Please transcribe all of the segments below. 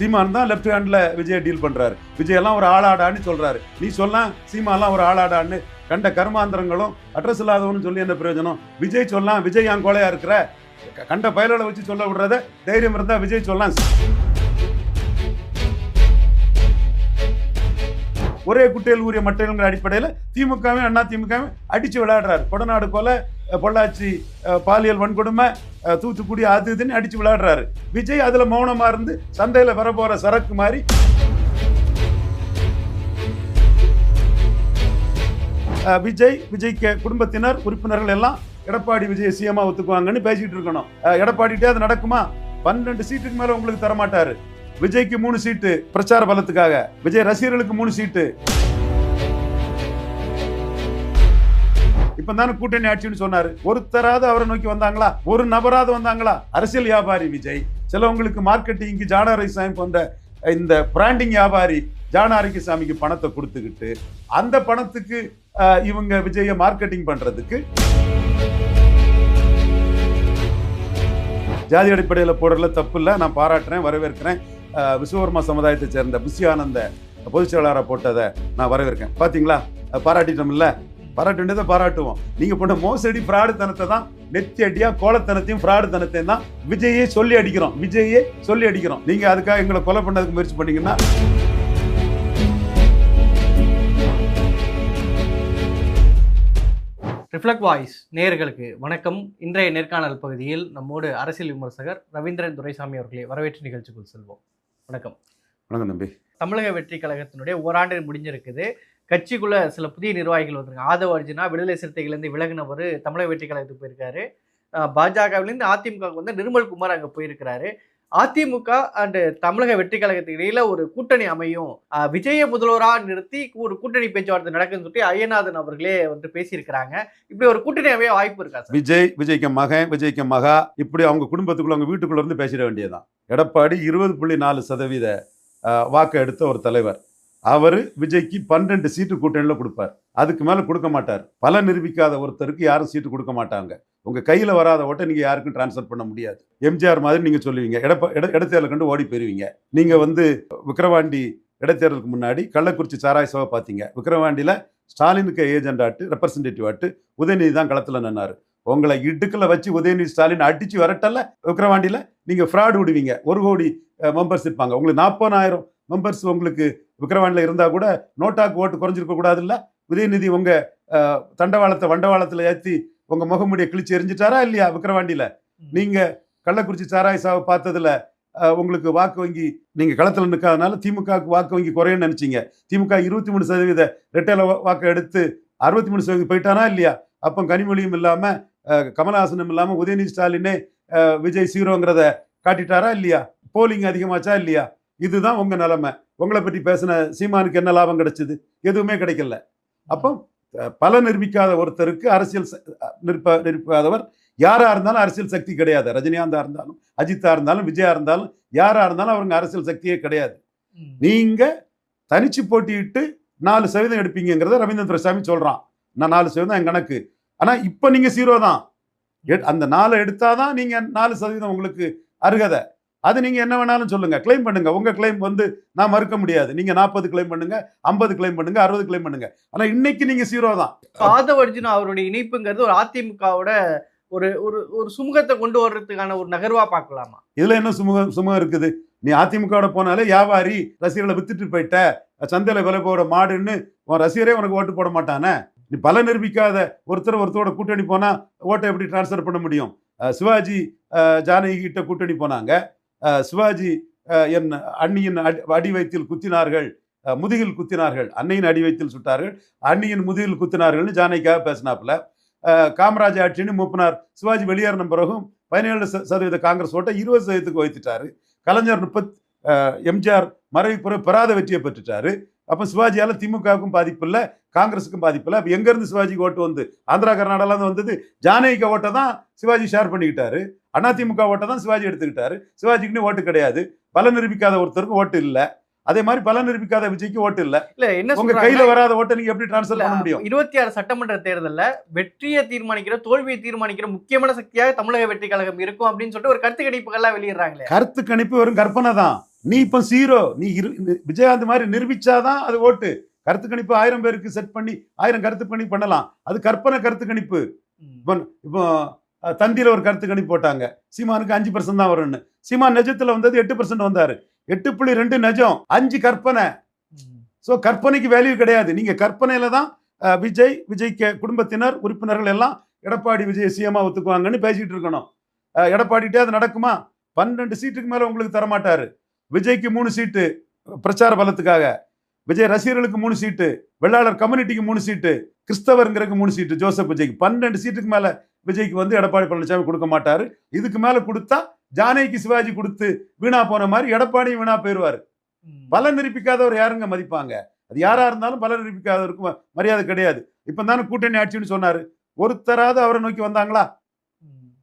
சீமான் தான் லெஃப்ட் ஹேண்ட்ல விஜய் டீல் பண்ணுறாரு விஜய் எல்லாம் ஒரு ஆளாடான்னு சொல்கிறாரு நீ சொல்லலாம் சீமாலாம் ஒரு ஆளாடான்னு கண்ட கர்மாந்திரங்களும் அட்ரஸ் இல்லாதவனு சொல்லி என்ன பிரயோஜனம்? விஜய் சொல்லலாம் விஜய் என் கோலையாக இருக்கிற? கண்ட பயலோட வச்சு சொல்ல விடுறத தைரியம் இருந்தால் விஜய் சொல்லலாம் ஒரே குட்டையில் ஊரிய மட்டைங்கிற அடிப்படையில் திமுகவும் அண்ணா திமுகவும் அடித்து விளையாடுறாரு. கொடநாடு கொலை பொள்ளாச்சி பாலியல் வன்கொடுமை தூத்துக்குடி அது இதுன்னு அடிச்சு விளையாடுறாரு. விஜய் அதுல மௌனமா இருந்து சந்தையில வரப்போகிற சரக்கு மாதிரி விஜய் விஜய்க்கு குடும்பத்தினர் உறுப்பினர்கள் எல்லாம் எடப்பாடி விஜய் சிஎம்மா ஒத்துக்குவாங்கன்னு பேசிட்டு இருக்கணும். எடப்பாடிட்டே அது நடக்குமா? பன்னெண்டு சீட்டுக்கு மேல உங்களுக்கு தரமாட்டாரு. விஜய்க்கு மூணு சீட்டு பிரச்சார பலத்துக்காக. விஜய் ரசிகர்களுக்கு மூணு சீட்டு. இப்ப தானே கூட்டணி ஆட்சின்னு சொன்னாரு. ஒருத்தராவது அவரை நோக்கி வந்தாங்களா? ஒரு நபராவது வந்தாங்களா? அரசியல் வியாபாரி விஜய் சிலவங்களுக்கு மார்க்கெட்டிங்க்கு ஜானாரிசாமி போன்ற இந்த பிராண்டிங் வியாபாரி ஜானாரிசாமிக்கு பணத்தை கொடுத்துக்கிட்டு அந்த பணத்துக்கு இவங்க விஜய மார்க்கெட்டிங் பண்றதுக்கு ஜாதி அடிப்படையில் போடுறதுல தப்பு இல்லை. நான் பாராட்டுறேன் வரவேற்கிறேன். விஸ்வகர்மா சமுதாயத்தை சேர்ந்த புஷி ஆனந்த பொதுச் செயலாளரை போட்டதை நான் வரவேற்கிறேன். பார்த்தீங்களா அஹ், பாராட்டிட்டோம்ல பாராட்ட வேண்டியதை பாராட்டுவோம். நீங்க பண்ண மோசடி ஃப்ராடு தனத்தை தான் நெத்தி அடியா கோலத்தனத்தையும் ஃப்ராடு தனத்தையும் தான் விஜயே சொல்லி அடிக்கிறோம். விஜயே சொல்லி அடிக்கிறோம். நீங்க அதுக்காக எங்களை கொலை பண்ணதுக்கு முயற்சி பண்ணீங்கன்னா ரிஃப்ளெக்ட் வாய்ஸ் நேயர்களுக்கு வணக்கம். இன்றைய நேர்காணல் பகுதியில் நம்மோடு அரசியல் விமர்சகர் ரவீந்திரன் துரைசாமி அவர்களை வரவேற்று நிகழ்ச்சிக்குள் செல்வோம். வணக்கம். வணக்கம் தம்பி. தமிழக வெற்றி கழகத்தினுடைய ஓராண்டு முடிஞ்சிருக்குது. கட்சிக்குள்ள சில புதிய நிர்வாகிகள் வந்திருக்காங்க. ஆதவ அர்ஜுனா விடுதலை சிறுத்தைகள்லேருந்து விலகினவர் தமிழக வெற்றி கழகத்துக்கு போயிருக்காரு. பாஜகவிலேருந்து அதிமுக வந்து நிர்மல் குமார் அங்கே போயிருக்கிறாரு. அதிமுக அண்ட் தமிழக வெற்றி கழகத்துக்கு இடையில ஒரு கூட்டணி அமையும். விஜய முதல்வரா நிறுத்தி ஒரு கூட்டணி பேச்சுவார்த்தை நடக்குன்னு சொல்லி ஐயநாதன் அவர்களே வந்து பேசியிருக்கிறாங்க. இப்படி ஒரு கூட்டணி அமைய வாய்ப்பு இருக்கா சார்? விஜய் விஜய்க்கு மகன் விஜய்க்கு மகா. இப்படி அவங்க குடும்பத்துக்குள்ள அவங்க வீட்டுக்குள்ள இருந்து பேசிட வேண்டியதுதான். எடப்பாடி இருபது புள்ளி நாலு சதவீத வாக்கு எடுத்த ஒரு தலைவர். அவர் விஜய்க்கு பன்னெண்டு சீட்டு கூட்டணியில் கொடுப்பார். அதுக்கு மேலே கொடுக்க மாட்டார். பல நிரூபிக்காத ஒருத்தருக்கு யாரும் சீட்டு கொடுக்க மாட்டாங்க. உங்கள் கையில் வராத ஓட்டை நீங்கள் யாருக்கும் டிரான்ஸ்ஃபர் பண்ண முடியாது. எம்ஜிஆர் மாதிரி நீங்கள் சொல்லுவீங்க. இடப்ப இட இடத்தேர்தல் கண்டு ஓடி போயிருவீங்க. நீங்கள் வந்து விக்கிரவாண்டி இடைத்தேர்தலுக்கு முன்னாடி கள்ளக்குறிச்சி சாராய் சபை பார்த்தீங்க. விக்ரவாண்டியில் ஸ்டாலினுக்கு ஏஜென்ட் ஆட்டு ரெப்ரசன்டேட்டிவ் ஆட்டு உதயநிதி தான் களத்தில் நின்னார். உங்களை இடுக்குல வச்சு உதயநிதி ஸ்டாலின் அடிச்சு வரட்டல்ல விக்ரவாண்டியில் நீங்கள் ஃப்ராடு விடுவீங்க. ஒரு கோடி மெம்பர்ஸ் இருப்பாங்க. உங்களுக்கு நாற்பதாயிரம் மெம்பர்ஸ் உங்களுக்கு விக்கிரவாண்டியில் இருந்தா கூட நோட்டாக்கு ஓட்டு குறைஞ்சிருக்க கூடாது இல்ல உதயநிதி உங்க அஹ், தண்டவாளத்தை வண்டவாளத்துல ஏத்தி உங்க முகமுடியை கிழிச்சு எரிஞ்சிட்டாரா இல்லையா விக்கிரவாண்டியில நீங்க கள்ளக்குறிச்சி சாராய் சாவை பார்த்ததுல உங்களுக்கு வாக்கு வங்கி நீங்க களத்துல நிற்காதனால திமுகவுக்கு வாக்கு வங்கி குறையும்னு நினைச்சீங்க. திமுக இருபத்தி மூணு சதவீத ரெட்டையில வாக்கு எடுத்து அறுபத்தி மூணு சதவீதம் போயிட்டானா இல்லையா? அப்போ கனிமொழியும் இல்லாம அஹ், கமலஹாசனும் இல்லாம உதயநிதி ஸ்டாலினே விஜய் சீரோங்கிறத காட்டிட்டாரா இல்லையா? போலிங் அதிகமாச்சா இல்லையா? இதுதான் உங்க நிலைமை. உங்களை பற்றி பேசின சீமானுக்கு என்ன லாபம் கிடைச்சது? எதுவுமே கிடைக்கல. அப்போ பல நிரூபிக்காத ஒருத்தருக்கு அரசியல் நிற்ப நிற்காதவர் யாரா இருந்தாலும் அரசியல் சக்தி கிடையாது. ரஜினிகாந்தா இருந்தாலும் அஜித்தா இருந்தாலும் விஜயா இருந்தாலும் யாரா இருந்தாலும் அவருங்க அரசியல் சக்தியே கிடையாது. ம். நீங்க தனிச்சு போட்டியிட்டு நாலு சதவீதம் எடுப்பீங்கிறத ரவீந்திரன் துரைசாமி சொல்றான். நான் நாலு சதவீதம் என் கணக்கு. ஆனா இப்ப நீங்க ஜீரோ தான். எ- அந்த நாலு எடுத்தாதான் நீங்க நாலு சதவீதம் உங்களுக்கு அருகதை. அது நீங்க என்ன வேணாலும் சொல்லுங்க. கிளைம் பண்ணுங்க. உங்க கிளைம் வந்து நான் மறுக்க முடியாது. நீங்க நாற்பது கிளைம் பண்ணுங்க ஐம்பது கிளைம் பண்ணுங்க அறுபது கிளைம் பண்ணுங்க. ஆனா இன்னைக்கு நீங்க ஜீரோ தான். ஆதவ அர்ஜுனா அவருடைய இணைப்புங்கிறது ஒரு அதிமுகவோட ஒரு ஒரு ஒரு சுமூகத்தை கொண்டு வர்றதுக்கான ஒரு நகர்வா பார்க்கலாமா? இதுல என்ன சுமூகம் சுமூகம் இருக்குது? நீ அதிமுகவோட போனாலே வியாபாரி ரசிகர்களை வித்துட்டு போயிட்ட. சந்தையில விலை போட மாடுன்னு உன் ரசிகரே உனக்கு ஓட்டு போட மாட்டானே. நீ பல நிரூபிக்காத ஒருத்தர் ஒருத்தரோட கூட்டணி போனா ஓட்டை எப்படி டிரான்ஸ்ஃபர் பண்ண முடியும்? சிவாஜி ஜானகி கிட்ட கூட்டணி போனாங்க. சிவாஜி என் அண்ணியின் அடி- அடி வயிற்றில் குத்தினார்கள் முதுகில் குத்தினார்கள். அன்னையின் அடி வயிற்றில் சுட்டார்கள். அண்ணியின் முதுகில் குத்தினார்கள்னு ஜானகிக்காக பேசினாப்புல. காமராஜ் ஆட்சின்னு மூப்பினார். சிவாஜி வெளியேறின பிறகும் பதினேழு சதவீத காங்கிரஸ் ஓட்டை இருபது சதவீதத்துக்கு வைத்துட்டாரு கலைஞர் முப்பத் எம்ஜிஆர் மறைவு பிறகு பெறாத வெற்றியை பெற்றுட்டாரு. அப்போ சிவாஜியால் திமுகவுக்கும் பாதிப்பு இல்லை காங்கிரஸுக்கும் பாதிப்பு இல்லை. அப்போ எங்கேருந்து சிவாஜிக்கு ஓட்டு வந்து? ஆந்திரா கர்நாடகாலேருந்து வந்தது ஜானகிக்கு ஓட்டை தான் சிவாஜி ஷேர் பண்ணிக்கிட்டாரு. அதிமுக ஓட்டை தான் சிவாஜி எடுத்துக்கிட்டாரு. சிவாஜிக்குன்னு ஓட்டு கிடையாது. பல நிரூபிக்காத ஒருத்தருக்கு ஓட்டு இல்லை. அதே மாதிரி பல நிரூபிக்காத விஜய்க்கு ஓட்டு இல்லை. இல்ல என்ன உங்க கையில வராத ஓட்டை நீங்க எப்படி டிரான்ஸ்ஃபர் பண்ண முடியும்? இருபத்தி ஆறு சட்டமன்ற தேர்தல்ல வெற்றியை தீர்மானிக்கிற தோல்வியை தீர்மானிக்கிற முக்கியமான சக்தியாக தமிழக வெற்றி கழகம் இருக்கும் அப்படின்னு சொல்லிட்டு ஒரு கருத்து கணிப்புகள்லாம் வெளியிடுறாங்களே. கருத்து கணிப்பு வெறும் கற்பனை தான். நீ இப்போ ஜீரோ நீ விஜயகாந்த் மாதிரி நிரூபிச்சாதான் அது ஓட்டு. கருத்து கணிப்பு ஆயிரம் பேருக்கு செட் பண்ணி ஆயிரம் கருத்து கணிப்பு பண்ணலாம். அது கற்பனை கருத்து கணிப்பு. இப்போ தந்தியில் ஒரு கருத்து கணிப்பு போட்டாங்க. சீமானுக்கு அஞ்சு பர்சன்ட் தான் வரும்னு. சீமான் நிஜத்தில் வந்தது எட்டு பர்சன்ட் வந்தார். எட்டு புள்ளி ரெண்டு நிஜம் அஞ்சு கற்பனை. ஸோ கற்பனைக்கு வேல்யூ கிடையாது. நீங்கள் கற்பனையில் தான் விஜய் விஜய்க்கு குடும்பத்தினர் உறுப்பினர்கள் எல்லாம் எடப்பாடி விஜய் சிஎம்மாக ஒத்துக்குவாங்கன்னு பேசிகிட்டு இருக்கணும். எடப்பாடிட்டே அது நடக்குமா? பன்னெண்டு சீட்டுக்கு மேலே உங்களுக்கு தரமாட்டார். விஜய்க்கு மூணு சீட்டு பிரச்சார பலத்துக்காக. விஜய் ரசிகர்களுக்கு மூணு சீட்டு வெள்ளாளர் கம்யூனிட்டிக்கு மூணு சீட்டு கிறிஸ்தவருங்கிறதுக்கு மூணு சீட்டு ஜோசப் விஜய்க்கு. பன்னெண்டு சீட்டுக்கு மேலே விஜய்க்கு வந்து எடப்பாடி பழனிசாமி கொடுக்க மாட்டாரு. இதுக்கு மேல கொடுத்தா ஜானகிக்கு சிவாஜி கொடுத்து வீணா போன மாதிரி எடப்பாடியும் வீணா போயிருவாரு. ம். பல நிரூபிக்காதவர் யாருங்க மதிப்பாங்க? அது யாரா இருந்தாலும் பல நிரூபிக்காதவருக்கு மரியாதை கிடையாது. இப்ப தானே கூட்டணி ஆட்சின்னு சொன்னாரு. ஒருத்தராவது அவரை நோக்கி வந்தாங்களா.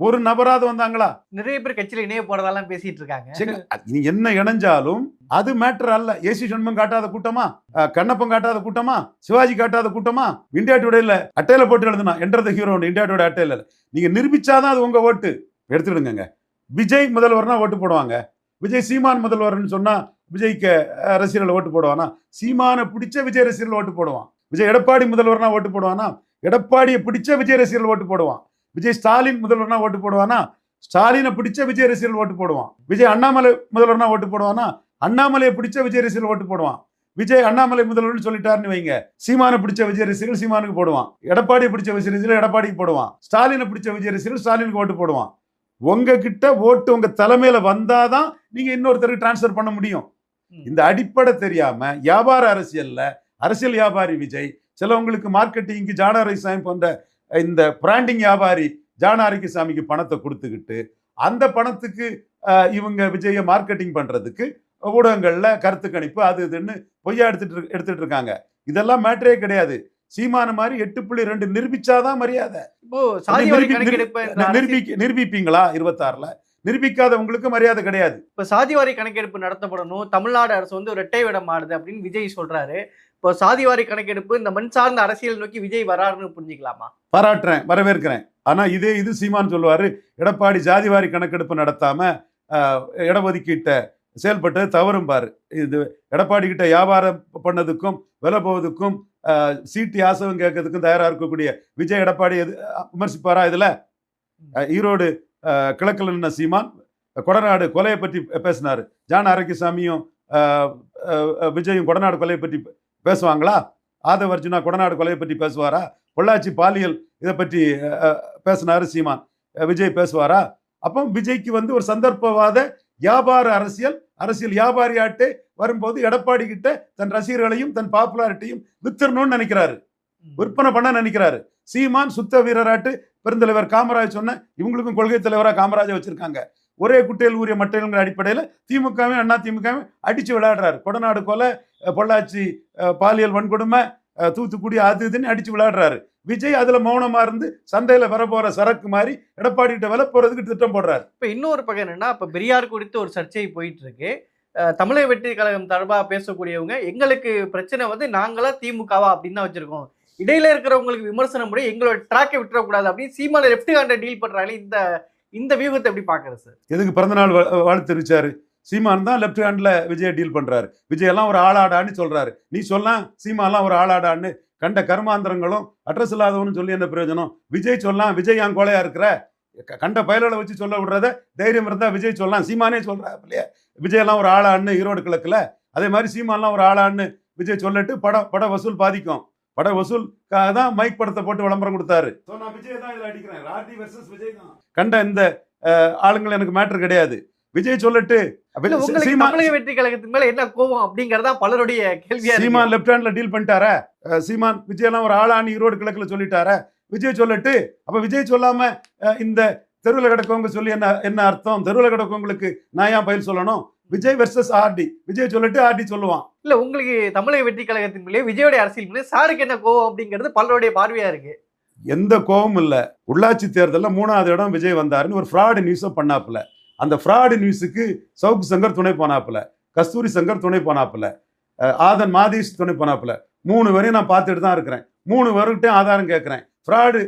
ஒரு நபராவது வந்தாங்களா? நிறைய பேர் கட்சியில இணைய போறதெல்லாம் பேசிட்டு இருக்காங்க சரி, நீ என்ன இணைஞ்சாலும் அது மேட்டர் அல்ல. ஏசி சண்முகம் காட்டாத கூட்டமா? அஹ், கண்ணப்பன் காட்டாத கூட்டமா? சிவாஜி காட்டாத கூட்டமா? இந்தியா டுடே இல்ல. அட்டையில போட்டு எழுதுனா enter the hero India today அட்டையில. நீங்க நிரூபிச்சாதான் அது உங்க ஓட்டு. எடுத்துடுங்க விஜய் முதல்வர்னா ஓட்டு போடுவாங்க. விஜய் சீமான் முதல்வர்னு சொன்னா விஜய்க்கு ரசிகர்கள் ஓட்டு போடுவானா? சீமானை பிடிச்ச விஜய் ரசிகர்கள் ஓட்டு போடுவான். விஜய் எடப்பாடி முதல்வர்னா ஓட்டு போடுவானா? எடப்பாடியை பிடிச்ச விஜய் ரசிகர்கள் ஓட்டு போடுவான். விஜய் ஸ்டாலின் முதல்வர்னா ஓட்டு போடுவானா? ஸ்டாலினை பிடிச்ச விஜய் ரசிகர்கள் ஓட்டு போடுவான். விஜய் அண்ணாமலை முதல்வர்னா ஓட்டு போடுவானா? அண்ணாமலையை பிடிச்ச விஜய் ரசிகர்கள் ஓட்டு போடுவான். விஜய் அண்ணாமலை முதல்வர்னு சொல்லிட்டாருன்னு வைங்க. சீமானை பிடிச்ச விஜய் ரசிகர்கள் சீமானுக்கு போடுவான். எடப்பாடியை பிடிச்ச விஜய் ரசிகர்கள் எடப்பாடிக்கு போடுவான். ஸ்டாலினை பிடிச்ச விஜய் ரசிகர்கள் ஸ்டாலினுக்கு ஓட்டு போடுவான். உங்ககிட்ட ஓட்டு உங்க தலைமையில வந்தாதான் நீங்க இன்னொருத்தருக்கு டிரான்ஸ்ஃபர் பண்ண முடியும். இந்த அடிப்படை தெரியாம வியாபார அரசியல்ல அரசியல் வியாபாரி விஜய் சிலவங்களுக்கு மார்க்கெட்டிங்க்கு ஜானாரிசாமி போன்ற இந்த பிராண்டிங் வியாபாரி ஜானாரிசாமிக்கு பணத்தை கொடுத்துக்கிட்டு அந்த பணத்துக்கு இவங்க விஜய மார்க்கெட்டிங் பண்றதுக்கு ஊடகங்கள்ல கருத்து கணிப்பு அது இதுன்னு பொய்யா எடுத்துட்டு எடுத்துட்டு இருக்காங்க. இதெல்லாம் மேட்டரே கிடையாது. சீமான மாதிரி எட்டு புள்ளி ரெண்டு நிரூபிச்சாதான் மரியாதை. நிரூபிப்பீங்களா இருபத்தாறுல? நிரூபிக்காதவங்களுக்கு மரியாதை கிடையாது. இப்போ சாதிவாரி கணக்கெடுப்பு நடத்தப்படணும் தமிழ்நாடு அரசு வந்து இரட்டை விடம் ஆடுது அப்படின்னு விஜய் சொல்றாரு. இப்போ சாதிவாரி கணக்கெடுப்பு இந்த மண் சார்ந்த அரசியல் நோக்கி விஜய் வராருன்னு புரிஞ்சுக்கலாமா? பாராட்டுறேன் வரவேற்கிறேன். ஆனா இதே இது சீமான் சொல்லுவாரு எடப்பாடி ஜாதிவாரி கணக்கெடுப்பு நடத்தாம இடஒதுக்கீட்டை செயல்பட்டது தவறும் பாரு இது எடப்பாடி கிட்ட வியாபாரம் பண்ணதுக்கும் விலை போவதுக்கும் சீட்டு ஆசவம் கேட்கறதுக்கும் தயாரா இருக்கக்கூடிய விஜய் எடப்பாடி எது விமர்சிப்பாரா இதுல? ஈரோடு கிழக்கில் நின்ன சீமான் கொடநாடு கொலையை பற்றி பேசினார். ஜான் ஆரோக்கியசாமியும் விஜயும் கொடநாடு கொலையை பற்றி பேசுவாங்களா? ஆதவ அர்ஜுனா கொடநாடு கொலையை பற்றி பேசுவாரா? பொள்ளாச்சி பாலியல் இதை பற்றி பேசினார் சீமான். விஜய் பேசுவாரா? அப்போ விஜய்க்கு வந்து ஒரு சந்தர்ப்பவாத வியாபார அரசியல் அரசியல் வியாபாரியாட்டு வரும்போது எடப்பாடி கிட்ட தன் ரசிகர்களையும் தன் பாப்புலாரிட்டியும் வித்துறணும்னு நினைக்கிறாரு. விற்பனை பண்ண நினைக்கிறாரு. சீமான் சுத்த வீரராட்டு பெருந்தலைவர் காமராஜ் சொன்ன இவங்களுக்கும் கொள்கை தலைவரா காமராஜை வச்சிருக்காங்க. ஒரே குட்டையில் ஊறிய மட்டைங்கிற அடிப்படையில் திமுகவும் அண்ணா திமுகவும் அடிச்சு விளையாடுறாரு. கொடநாடு கொலை பொள்ளாச்சி பாலியல் வன்கொடுமை தூத்துக்குடி அது இதுன்னு அடிச்சு விளையாடுறாரு. விஜய் அதுல மௌனமா இருந்து சந்தையில வர போற சரக்கு மாதிரி எடப்பாடி கிட்ட விலை போறதுக்கு திட்டம் போடுறாரு. இப்போ இன்னொரு பக்கம் என்னன்னா இப்போ பெரியார் குறித்து ஒரு சர்ச்சை போயிட்டு இருக்கு தமிழக வெற்றி கழகம் சார்பாக பேசக்கூடியவங்க எங்களுக்கு பிரச்சனை வந்து நாங்களா திமுகவா அப்படின்னு தான் வச்சிருக்கோம். இடையில இருக்கிறவங்களுக்கு விமர்சனம் முறை எங்களோட ட்ராக்கை விட்டுறக்கூடாது அப்படின்னு சீமான லெஃப்ட் ஹேண்டை டீல் பண்றாங்களே இந்த இந்த வியூகத்தை எப்படி பாக்குறது சார்? எதுக்கு பிறந்தநாள் வா- வாழ்த்து தெரிவிச்சாரு சீமான் தான் லெஃப்ட் ஹேண்ட்ல விஜய் டீல் பண்றாரு. விஜய் எல்லாம் ஒரு ஆளாடான்னு சொல்றாரு. நீ சொல்லலாம் சீமாலாம் ஒரு ஆளாடான்னு கண்ட கர்மாந்திரங்களும் அட்ரஸ் இல்லாதவனு சொல்லி என்ன பிரயோஜனம்? விஜய் சொல்லலாம் விஜய் என் கோலையா இருக்கிற? கண்ட பயலோட வச்சு சொல்ல விடுறத தைரியம் இருந்தா விஜய் சொல்லலாம் சீமானே சொல்கிறாரு இல்லையா? விஜய் எல்லாம் ஒரு ஆளான்னு ஈரோடு கிழக்குல. அதே மாதிரி சீமான்லாம் ஒரு ஆளான்னு விஜய் சொல்லிட்டு படம் பட வசூல் பாதிக்கும். பட வசூல் தான் மைக் படத்தை போட்டு விளம்பரம் கொடுத்தாரு. So, நான் விஜய் தான் இதுல அடிக்கிறேன். ராட்டி வெர்சஸ் விஜய் தான். கண்ட இந்த ஆளுங்கள் எனக்கு மேட்டர் கிடையாது. விஜய் சொல்லட்டு தமிழக வெற்றி கழகத்தின் மேல என்ன கோவம் அப்படிங்கறதா பலருடைய கேள்வியா இருக்கு. சீமான் லெஃப்ட் ஹேண்ட்ல டீல் பண்ணிட்டாரா? சீமான் விஜய் எல்லாம் ஒரு ஆளான்னு ஈரோடு கிழக்குல சொல்லிட்டாரா? விஜய் சொல்லட்டு அப்ப விஜய் சொல்லாம இந்த தெருவில் கிடக்கவங்க சொல்லி என்ன என்ன அர்த்தம்? தெருவில் கிடக்கவங்களுக்கு நான் ஏன் பயில் சொல்லணும்? விஜய் வெர்சஸ் ஆர்டி விஜய் சொல்லிட்டு ஆர்டி சொல்லுவான். இல்ல உங்களுக்கு தமிழக வெற்றி கழகத்தின் மேலே விஜயோட அரசியல் மேலே சாருக்கு என்ன கோவம் அப்படிங்கிறது பலருடைய பார்வையா இருக்கு. எந்த கோவமும் இல்ல. உள்ளாட்சி தேர்தலில் மூணாவது இடம் விஜய் வந்தாருன்னு ஒரு ஃப்ராடு நியூஸை பண்ணாப்புல. அந்த ஃப்ராடு நியூஸுக்கு சவுக்கு சங்கர் துணை போனாப்புல. கஸ்தூரி சங்கர் துணை போனாப்புல. ஆதன் மாதேஷ் துணை போனாப்புல. மூணு வரையும் நான் பார்த்துட்டு தான் இருக்கிறேன். மூணு வரைக்கும் ஆதாரம் கேட்குறேன். ஃப்ராடு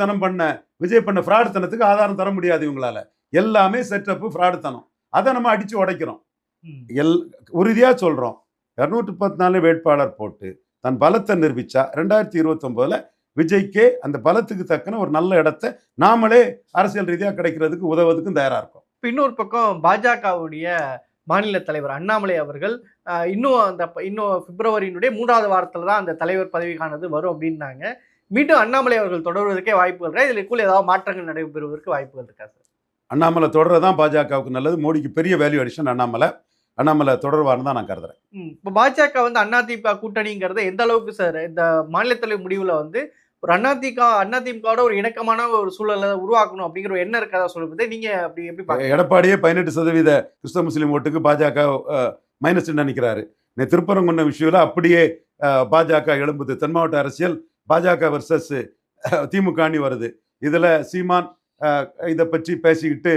தனம் பண்ண விஜய் பண்ண ஃப்ராடு தனத்துக்கு ஆதாரம் தர முடியாது இவங்களால. எல்லாமே செட்டப்பு ஃப்ராடு தனம். அதை நம்ம அடிச்சு உடைக்கிறோம். எல் உறுதியாக சொல்கிறோம் இரநூற்றி பத்து வேட்பாளர் போட்டு தன் பலத்தை நிரூபிச்சா ரெண்டாயிரத்தி இருபத்தொம்போதில் விஜய்க்கே அந்த பலத்துக்கு தக்கன ஒரு நல்ல இடத்த நாமளே அரசியல் ரீதியாக கிடைக்கிறதுக்கு உதவுறதுக்கும் தயாராக இருக்கும். இப்ப இன்னொரு பக்கம் பாஜகவுடைய மாநில தலைவர் அண்ணாமலை அவர்கள் இன்னும் அந்த இன்னும் பிப்ரவரியினுடைய மூன்றாவது வாரத்துல தான் அந்த தலைவர் பதவிக்கானது வரும் அப்படின்னாங்க. மீண்டும் அண்ணாமலை அவர்கள் தொடர்வதற்கே வாய்ப்புகள் இருக்கா? இதுக்குள்ள ஏதாவது மாற்றங்கள் நடைபெறுவதற்கு வாய்ப்புகள் இருக்கா சார்? அண்ணாமலை தொடர்றது தான் பாஜகவுக்கு நல்லது. மோடிக்கு பெரிய வேல்யூ அடிஷன் அண்ணாமலை. அண்ணாமலை தொடர்வார்னு தான் நான் கருதுறேன். இப்போ பாஜக வந்து அதிமுக கூட்டணிங்கிறது எந்த அளவுக்கு சார் இந்த மாநில தலைவர் முடிவுல வந்து ஒரு அதிமுக அதிமுகவோட ஒரு இணக்கமான ஒரு சூழலை உருவாக்கணும் அப்படிங்கிற ஒரு எண்ணம் இருக்கதா சொல்லுறது நீங்க அப்படி எப்படி எடப்பாடியே பதினெட்டு சதவீத கிறிஸ்தவ முஸ்லீம் ஓட்டுக்கு பாஜக மைனஸ் நினைக்கிறாரு. நீ திருப்பரங்குன்றம் விஷயத்தில் அப்படியே பாஜக எழும்புது. தென் மாவட்ட அரசியல் பாஜக வர்சஸ் திமுகனி வருது. இதில் சீமான் இதை பற்றி பேசிக்கிட்டு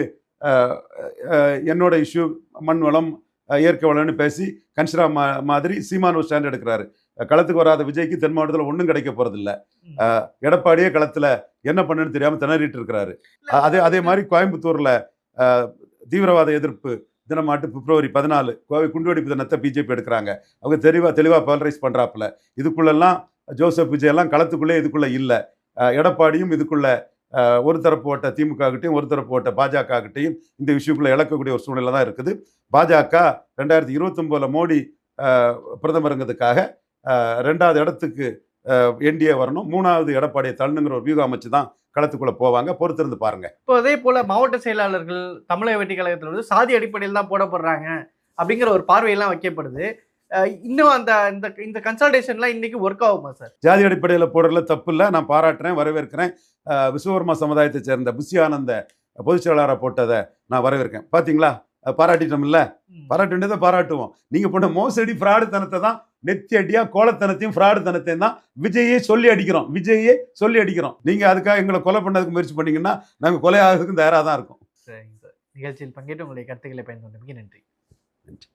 என்னோட இஷ்யூ மண் வளம் இயற்கை வளம்னு பேசி கன்சிரா மா மாதிரி சீமான் ஒரு ஸ்டாண்ட் எடுக்கிறாரு. களத்துக்கு வராத விஜய்க்கு தென் மாவட்டத்தில் ஒன்றும் கிடைக்க போகிறதில்ல எடப்பாடியே களத்தில் என்ன பண்ணுன்னு தெரியாமல் திணறிட்டு இருக்கிறாரு. அதே அதே மாதிரி கோயம்புத்தூர்ல தீவிரவாத எதிர்ப்பு தினமாட்டு பிப்ரவரி பதினாலு கோவை குண்டுவெடிப்பு தினத்தை பிஜேபி எடுக்கிறாங்க. அவங்க தெளிவா தெளிவா பாலரைஸ் பண்றாப்புல. இதுக்குள்ளெல்லாம் ஜோசப் விஜய் எல்லாம் களத்துக்குள்ளே இதுக்குள்ள இல்லை. எடப்பாடியும் இதுக்குள்ள ஒரு தரப்பு ஓட்ட ஒரு தரப்பு ஓட்ட இந்த விஷயங்களை இழக்கக்கூடிய ஒரு சூழ்நிலை தான் இருக்குது. பாஜக ரெண்டாயிரத்தி இருபத்தொம்போதில் மோடி பிரதமருங்கிறதுக்காக ரெண்டாவது இடத்துக்கு என்டிஏ வரணும். மூணாவது எடப்பாடியை தள்ளுங்கிற ஒரு வியூகம் அமைச்சு தான் களத்துக்குள்ளே போவாங்க. பொறுத்திருந்து பாருங்க. இப்போ அதே போல் மாவட்ட செயலாளர்கள் தமிழக வெற்றி கழகத்தில் வந்து சாதி அடிப்படையில் தான் போடப்படுறாங்க அப்படிங்கிற ஒரு பார்வையெல்லாம் வைக்கப்படுது. இன்னும் அந்த இந்த இந்த கன்சல்டேஷன்லாம் இன்னைக்கு ஒர்க் ஆகுமா சார் ஜாதி அடிப்படையில் போடுறதுல தப்பு இல்லை. நான் பாராட்டுறேன் வரவேற்கிறேன். விஸ்வகர்மா சமுதாயத்தை சேர்ந்த புஷி ஆனந்த பொதுச் செயலாளராக போட்டதை நான் வரவேற்கிறேன். பார்த்தீங்களா பாராட்டிட்டோம்ல பாராட்ட வேண்டியதை பாராட்டுவோம். நீங்கள் பண்ண மோசடி ஃப்ராடு தனத்தை தான் நெத்தி அடியாக கோலத்தனத்தையும் ஃப்ராடு தனத்தையும் தான் விஜயே சொல்லி அடிக்கிறோம். விஜயே சொல்லி அடிக்கிறோம். நீங்கள் அதுக்காக எங்களை கொலை பண்ணதுக்கு முயற்சி பண்ணீங்கன்னா நாங்கள் கொலை ஆகிறதுக்கும் தயாராக தான் இருக்கோம். சரிங்க சார் நிகழ்ச்சியில் பங்கேற்று உங்களுடைய கருத்துக்களை பயன்படுத்தி நன்றி. நன்றி.